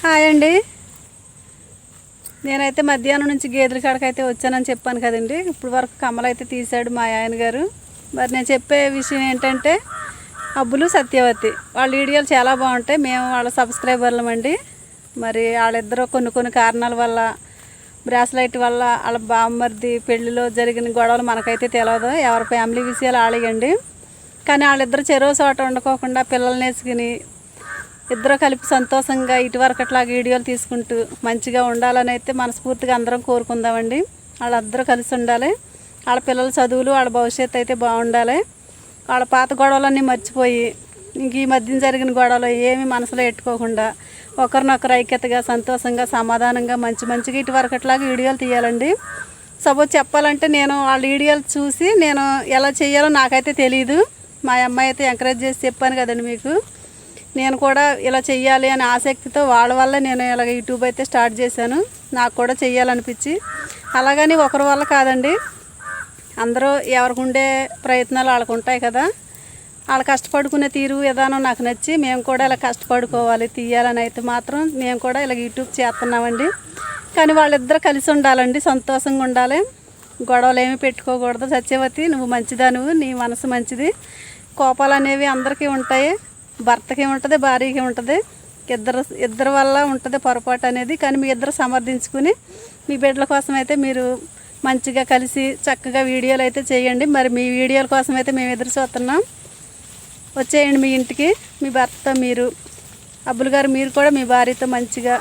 Hi అండి. నేనైతే మధ్యాహ్నం నుంచి గేదెల కాడకైతే వచ్చానని చెప్పాను కదండి. ఇప్పుడు వరకు కమ్మలైతే తీశాడు మా ఆయన గారు. మరి నేను చెప్పే విషయం ఏంటంటే అబ్బులు సత్యవతి. వాళ్ళ వీడియోలు చాలా బాగుంటాయి. మేము వాళ్ళ సబ్స్క్రైబర్లం అండి. మరి వాళ్ళిద్దరూ కొన్ని కొన్ని కారణాల వల్ల బ్రాస్లైట్ వల్ల వాళ్ళ బామ్మర్ది పెళ్ళిలో జరిగిన గొడవలు మనకైతే తెలియదు ఎవరి ఫ్యామిలీ విషయాలు ఆళగండి కానీ వాళ్ళిద్దరు చెరువు చోట ఉండకోకుండా పిల్లల్ని వేసుకుని ఇద్దరు కలిపి సంతోషంగా ఇటువరకు వీడియోలు తీసుకుంటూ మంచిగా ఉండాలని అయితే మనస్ఫూర్తిగా అందరం కోరుకుందామండి. వాళ్ళందరూ కలిసి ఉండాలి. వాళ్ళ పిల్లల చదువులు వాళ్ళ భవిష్యత్తు అయితే బాగుండాలి. వాళ్ళ పాత గొడవలన్నీ మర్చిపోయి ఇంక ఈ మధ్యన జరిగిన గొడవలు ఏమి మనసులో పెట్టుకోకుండా ఒకరినొకరు ఐక్యతగా సంతోషంగా సమాధానంగా మంచి మంచిగా ఇటువరకట్లాగా వీడియోలు తీయాలండి. సపోజ్ చెప్పాలంటే నేను వాళ్ళ వీడియోలు చూసి నేను ఎలా చేయాలో నాకైతే తెలియదు మా అమ్మాయి అయితే ఎంకరేజ్ చేసి చెప్పాను కదండి మీకు. నేను కూడా ఇలా చెయ్యాలి అనే ఆసక్తితో వాళ్ళ వల్ల నేను ఇలాగ యూట్యూబ్ అయితే స్టార్ట్ చేశాను. నాకు కూడా చెయ్యాలనిపించి. అలాగని ఒకరి వల్ల కాదండి. అందరూ ఎవరికి ఉండే ప్రయత్నాలు వాళ్ళకు ఉంటాయి కదా. వాళ్ళు కష్టపడుకునే తీరు విధానం నాకు నచ్చి మేము కూడా ఇలా కష్టపడుకోవాలి తీయాలని అయితే మాత్రం మేము కూడా ఇలా యూట్యూబ్ చేస్తున్నామండి. కానీ వాళ్ళిద్దరు కలిసి ఉండాలండి సంతోషంగా ఉండాలి. గొడవలు ఏమి పెట్టుకోకూడదు. సత్యవతి నువ్వు మంచిదానువు నీ మనసు మంచిది. కోపాలు అనేవి అందరికీ ఉంటాయి. భర్తకి ఉంటుంది భార్యకి ఉంటుంది ఇద్దరు ఇద్దరి వల్ల ఉంటుంది పొరపాటు అనేది. కానీ మీ ఇద్దరు సమర్థించుకుని మీ బిడ్డల కోసం అయితే మీరు మంచిగా కలిసి చక్కగా వీడియోలు అయితే చేయండి. మరి మీ వీడియోల కోసం అయితే మేము ఎదురు చూస్తున్నాం. వచ్చేయండి మీ ఇంటికి. మీ భర్తతో మీరు అబ్బులు గారు మీరు కూడా మీ భార్యతో మంచిగా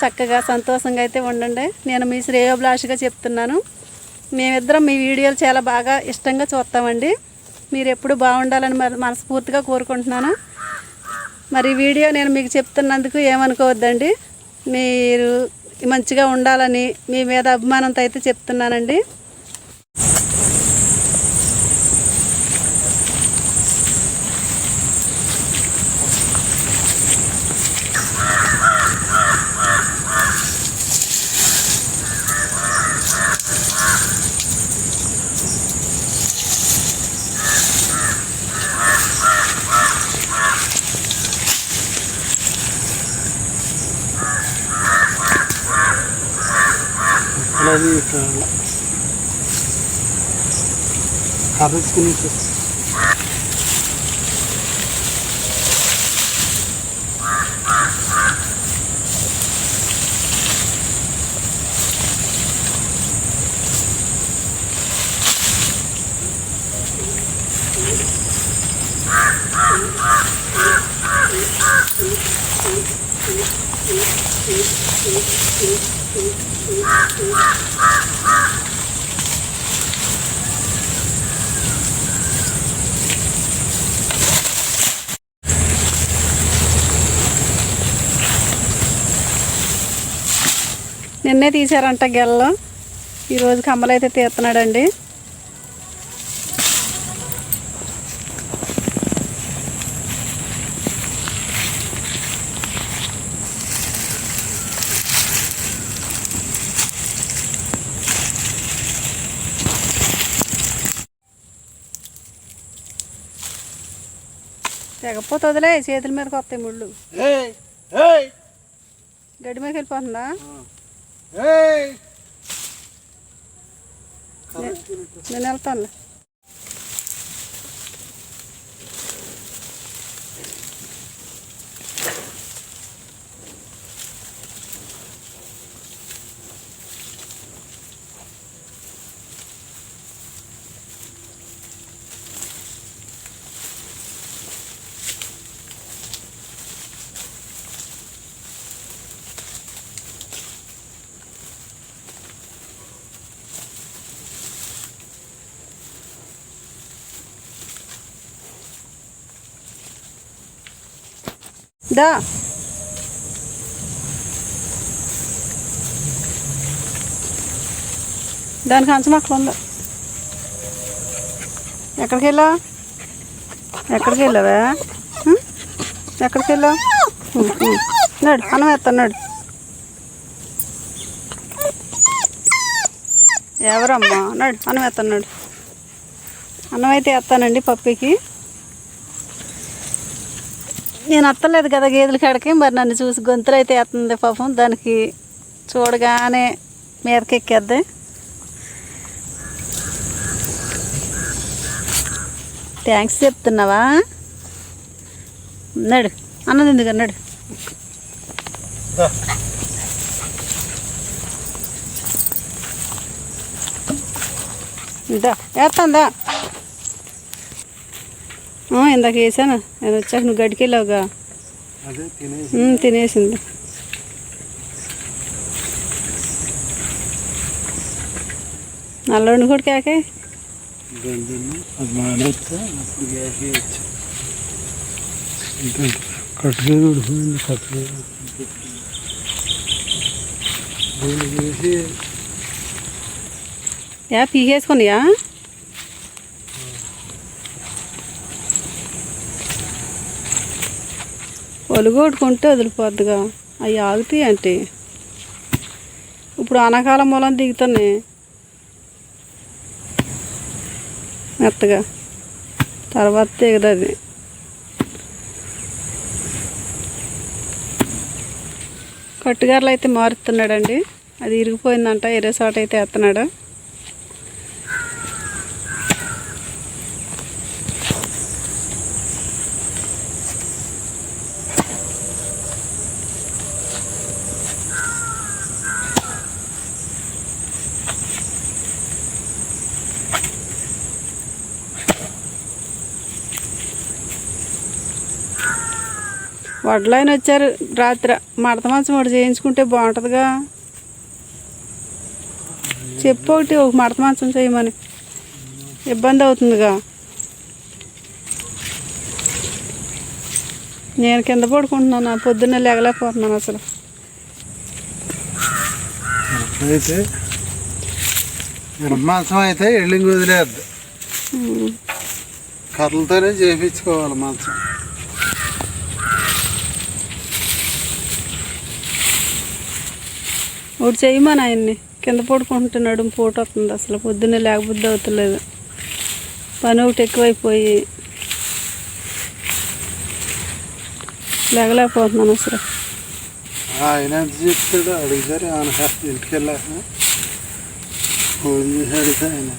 చక్కగా సంతోషంగా అయితే ఉండండి. నేను మీ శ్రేయోభిలాషగా చెప్తున్నాను. మేమిద్దరం మీ వీడియోలు చాలా బాగా ఇష్టంగా చూస్తామండి. మీరు ఎప్పుడు బాగుండాలని మరి మనస్ఫూర్తిగా కోరుకుంటున్నాను. మరి వీడియో నేను మీకు చెప్తున్నందుకు ఏమనుకోవద్దండి. మీరు మంచిగా ఉండాలని మీ మీద అభిమానంతో అయితే చెప్తున్నానండి. అలాగే కర్రచుకుని నిన్నే తీశారంట గెల్లం. ఈరోజు కమ్మలైతే తీస్తున్నాడండి. తెగపోతే వదిలే చేతుల మీదకి వస్తాయి ముళ్ళు. గడ్డి మీదకి వెళ్ళిపోతుందా? నేను వెళ్తాను దా. దానికి అంచనా అక్కడ ఉందా? ఎక్కడికి వెళ్ళా ఎక్కడికి వెళ్ళావా? ఎక్కడికి వెళ్ళావు? నడు అన్నం వేస్తాను ఎవరమ్మా? నడు అన్నం వేస్తాను అన్నం అయితే వేస్తానండి పప్పికి నేను అత్తలేదు కదా గేదెల కాడికి మరి నన్ను చూసి గొంతులు అయితే ఎత్తుంది పాపం. దానికి చూడగానే మీదకెక్కేద్ది. థ్యాంక్స్ చెప్తున్నావా? నడు. అన్నది ఎందుకు అన్నాడు దా. ఇందా. వేస్తాందా ఇందాక వేసాను నేను వచ్చాక నువ్వు గడికెళ్ళావుగా తినేసింది. నల్లోని కూడా కాకే? అది మానేస్తే అప్పుడు ఒలుగొట్టుకుంటే వదిలిపోద్దిగా. అవి ఆగుతాయి అంటే ఇప్పుడు అనకాలం మూలం దిగుతున్నాయి. మెత్తగా. తర్వాత దిగదు అది. కట్టుగారులు అయితే మారుతున్నాడండి. అది ఇరిగిపోయిందంట వేరే చోట అయితే ఎత్తన్నాడు వడ్లైన వచ్చారు రాత్రి మడత మంచం ఒకటి చేయించుకుంటే బాగుంటుందిగా. చెప్పు ఒకటి ఒక మడత మంచం చేయమని. ఇబ్బంది అవుతుందిగా. నేను కింద పడుకుంటున్నాను పొద్దున్నే లేగలేకపోతున్నాను అసలు. అయితే మాంసం అయితే ఎళ్ళింగ్ వదిలేద్దు. కర్రలతోనే చేయించుకోవాలి మాంసం. ఒకటి చేయమని ఆయన్ని. కింద పడుకుంటున్నాడు పూట వస్తుంది అసలు. పొద్దున్నే లేకపోతే అవుతలేదు. పని ఒకటి ఎక్కువైపోయి లేగలేకపోతున్నాను అసలు. ఆయన ఎంత చెప్తాడు అడిగారు ఆయన ఇంటికి వెళ్ళాక ఫోన్ చేసి అడిగితే ఆయన.